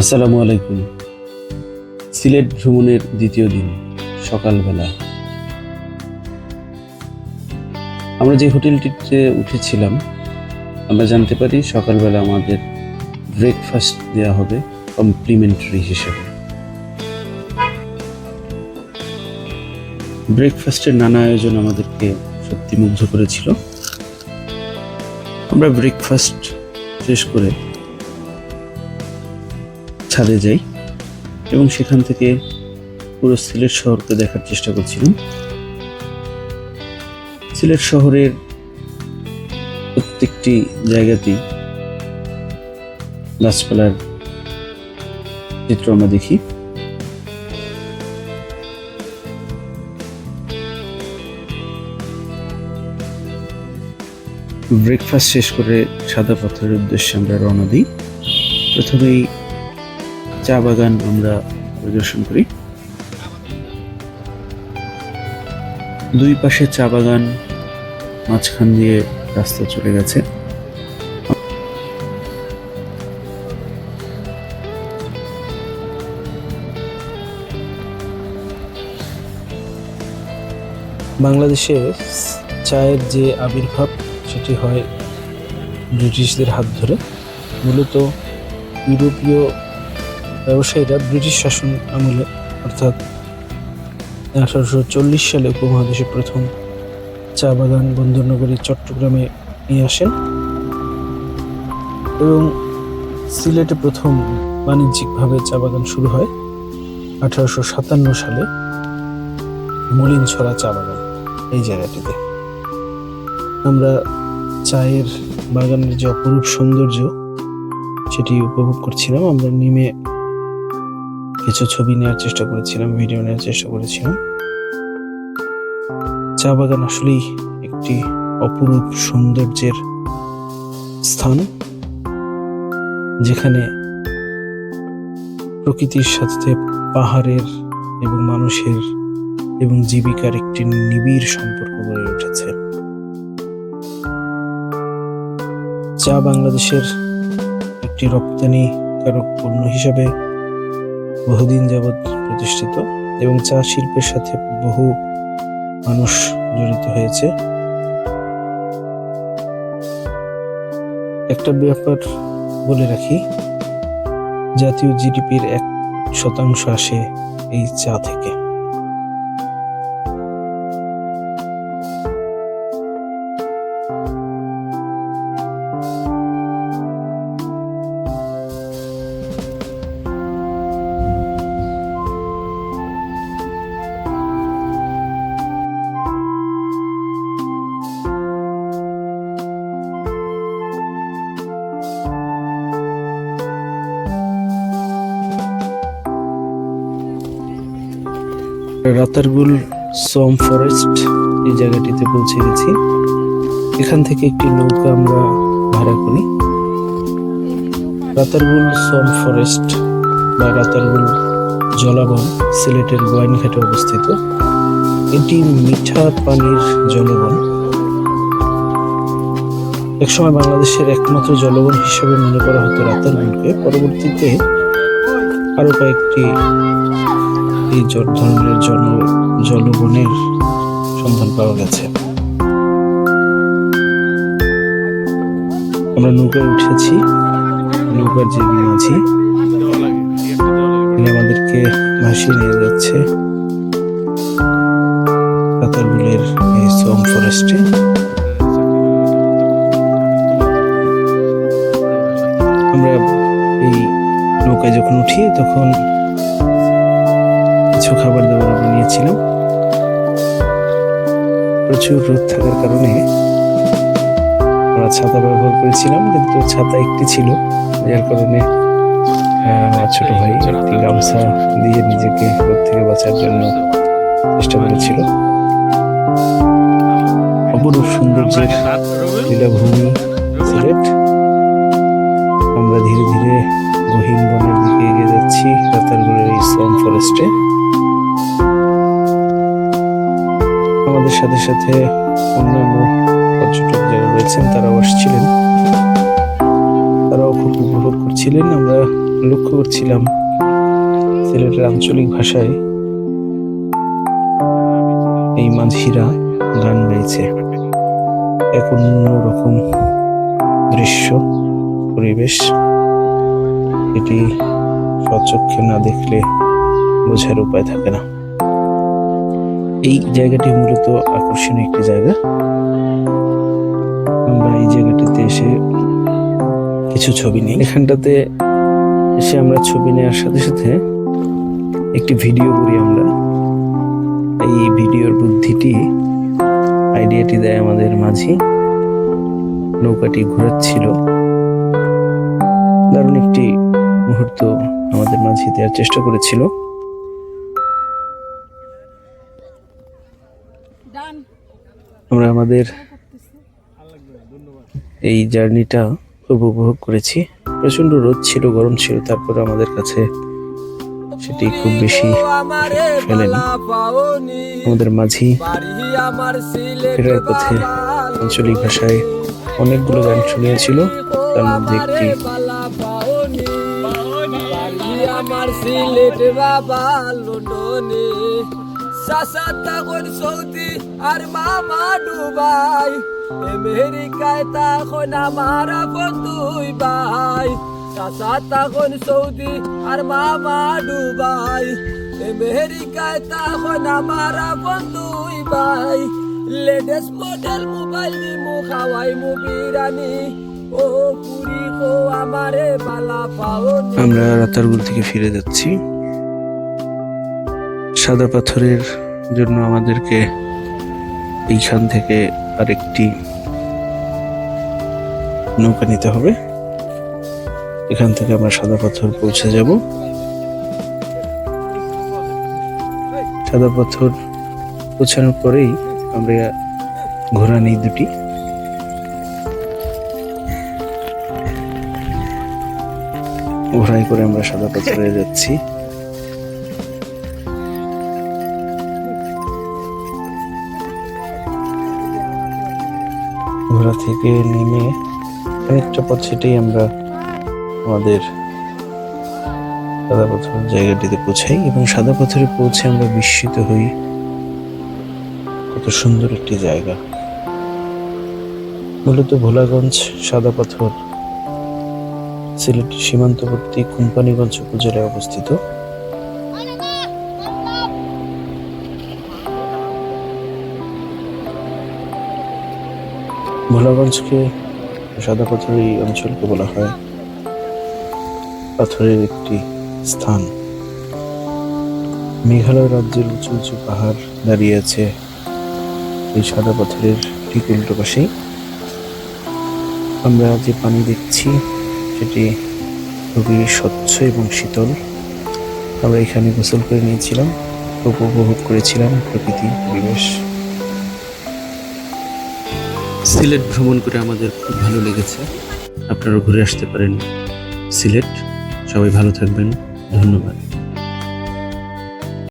আসসালামু আলাইকুম। সিলেট ভ্রমণের দ্বিতীয় দিন, সকালবেলা। আমরা যে হোটেলটিতে উঠেছিলাম, আমরা জানতে পারি সকালবেলা আমাদের ব্রেকফাস্ট দেওয়া হবে কমপ্লিমেন্টারি হিসেবে। ব্রেকফাস্টের নানা আয়োজন আমাদেরকে সত্যি মুগ্ধ করেছিল। আমরা ব্রেকফাস্ট শেষ করে ছাদে যাই এবং সেখান থেকে পুরো সিলেট শহরকে দেখার চেষ্টা করছিলাম। সিলেট শহরের প্রত্যেকটি জায়গাতেই গাছপালার চিত্র আমরা দেখি। ব্রেকফাস্ট শেষ করে সাদা পাথরের উদ্দেশ্যে আমরা রওনা দিই। প্রথমেই চা বাগান আমরা পরিদর্শন করি। দুই পাশে চা বাগান, মাঝখান দিয়ে রাস্তা চলে গেছে। বাংলাদেশে চায়ের যে আবির্ভাব, সেটি হয় ব্রিটিশদের হাত ধরে। মূলত ইউরোপীয় ব্যবসায়ীরা ব্রিটিশ শাসন আমলে, অর্থাৎ আঠারোশো চল্লিশ সালে উপমহাদেশে প্রথম চা বাগান বন্দরনগরী চট্টগ্রামে নিয়ে আসেন এবং সিলেটে প্রথম বাণিজ্যিকভাবে চা বাগান শুরু হয় আঠারোশো সাতান্ন সালে মলিনছড়া চা বাগান, এই জায়গাটিতে। আমরা চায়ের বাগানের যে অপরূপ সৌন্দর্য, সেটি উপভোগ করছিলাম। আমরা নেমে কিছু ছবি নেওয়ার চেষ্টা করেছিলাম ভিডিও নেওয়ার চেষ্টা করেছিলাম। চা বাগান আসলেই একটি অপরূপ সৌন্দর্যের স্থান, যেখানে প্রকৃতির সাথে পাহাড়ের এবং মানুষের এবং জীবিকার একটি নিবিড় সম্পর্ক গড়ে উঠেছে। চা বাংলাদেশের একটি রপ্তানিকারক পণ্য হিসাবে বহুদিন যাবৎ প্রতিষ্ঠিত এবং চা শিল্পের সাথে বহু মানুষ জড়িত হয়েছে। একটা ব্যাপার বলে রাখি, জাতীয় জিডিপির এক শতাংশ আসে এই চা থেকে। রাতারগুল সম ফরেস্ট এই জায়গাটিতে পৌঁছে গেছি। এখান থেকে একটি নৌকা আমরা ভাড়া করি। রাতারগুল সম ফরেস্ট বা রাতারগুল জলাবন সিলেটের গোয়াইনঘাটে অবস্থিত। এটি মিঠা পানির জলবন। একসময় বাংলাদেশের একমাত্র জলবন হিসেবে মনে করা হতো রাতারগুলকে পরবর্তীতে আরও কয়েকটি এই জ- ধরনের জল সন্ধান পাওয়া গেছে। আমরা নৌকায় উঠেছি। নৌকার যে মাঝি আমাদেরকে ভাসিয়ে নিয়ে যাচ্ছে। পাতারগুলের এই সোম ফরেস্টে আমরা এই নৌকায় যখন উঠি, তখন কিছু খাবার দাবার আমরা নিয়েছিলাম। প্রচুর রোদ থাকার কারণে আমরা ছাতা ব্যবহার করেছিলাম, কিন্তু ছাতা একটি ছিল, যার কারণে ছোট ভাই একটি গামছা দিয়ে নিজেকে রোদ থেকে বাঁচার জন্য চেষ্টা করেছিল। অপরূপ সৌন্দর্যের লীলাভূমি সিলেট। আমরা ধীরে ধীরে গহীন বনের দিকে এগিয়ে যাচ্ছি রাতারগুলের এই সোম ফরেস্টে। আমাদের সাথে সাথে অন্যান্য পর্যটক যারা রয়েছেন, তারাও আসছিলেন। তারাও খুব উপভোগ করছিলেন। আমরা লক্ষ্য করছিলাম সিলেটের আঞ্চলিক ভাষায় এই মাঝিরা গান গাইছে এক অন্যরকম দৃশ্য, পরিবেশ। এটি স্বচক্ষে না দেখলে বোঝার উপায় থাকে না। এই জায়গাটি মূলত আকর্ষণীয় একটি জায়গা। আমরা এই জায়গাটিতে এসে কিছু ছবি নিই। এখানটাতে এসে আমরা ছবি নেওয়ার সাথে সাথে একটি ভিডিও করি আমরা। এই ভিডিওর বুদ্ধিটি, আইডিয়াটি দেয় আমাদের মাঝি। নৌকাটি ঘোরাচ্ছিল। দারুণ একটি মুহূর্ত আমাদের মাঝে দেওয়ার চেষ্টা করেছিল। আমরা আমাদের এই জার্নিটা খুব উপভোগ করেছি। প্রচণ্ড রোদ ছিল গরম ছিল তারপরে আমাদের কাছে সেটি খুব বেশি ফেলেনি। আমাদের মাঝি ফেরার পথে আঞ্চলিক ভাষায় অনেকগুলো গান শুনিয়েছিল। তার মধ্যে একটি আমার সিলেট বাবা লন্ডনে। চাচা তখন সৌদি আর মামা ডুবাই। আমেরিকায় তখন আমার বন্ধুই ভাই চাচা তখন সৌদি আর মামা ডুবাই। আমেরিকায় তখন আমার বন্ধুই ভাই লেটেস্ট মডেল মোবাইল নিমু খাওয়াই মু বিরানি ও পুরি কো আমারে বালা পাওনি আমরা রাতারগুল থেকে ফিরে যাচ্ছি। সাদা পাথরের জন্য আমাদেরকে এইখান থেকে আরেকটি নৌকা নিতে হবে। এখান থেকে আমরা সাদা পাথর পৌঁছে যাব। সাদা পাথর পৌঁছানোর পরেই আমরা ঘোড়া নিই দুটি। ঘোড়ায় করে আমরা সাদা পাথরে যাচ্ছি। ঘোড়া থেকে নেমে অনেকটা পথ সেটাই আমরা আমাদের সাদা পাথর জায়গাটিতে পৌঁছাই এবং সাদা পাথরে পৌঁছে আমরা বিস্মিত হই। কত সুন্দর একটি জায়গা। মূলত ভোলাগঞ্জ সাদা পাথর সিলেটের সীমান্তবর্তী কোম্পানিগঞ্জ উপজেলায় অবস্থিত। ভোলাগঞ্জকে সাদা পাথরের এই অঞ্চলকে বলা হয়। পাথরের একটি স্থান। মেঘালয় রাজ্যের উঁচু উঁচু পাহাড় দাঁড়িয়ে আছে এই সাদা পাথরের ঠিক উল্টো পাশেই। আমরা যে পানি দেখছি, সেটি খুবই স্বচ্ছ এবং শীতল। আমরা এখানে গোসল করে নিয়েছিলাম, উপভোগ করেছিলাম প্রকৃতি, পরিবেশ। সিলেট ভ্রমণ করে আমাদের খুব ভালো লেগেছে। আপনারা ঘুরে আসতে পারেন সিলেট। সবাই ভালো থাকবেন। ধন্যবাদ।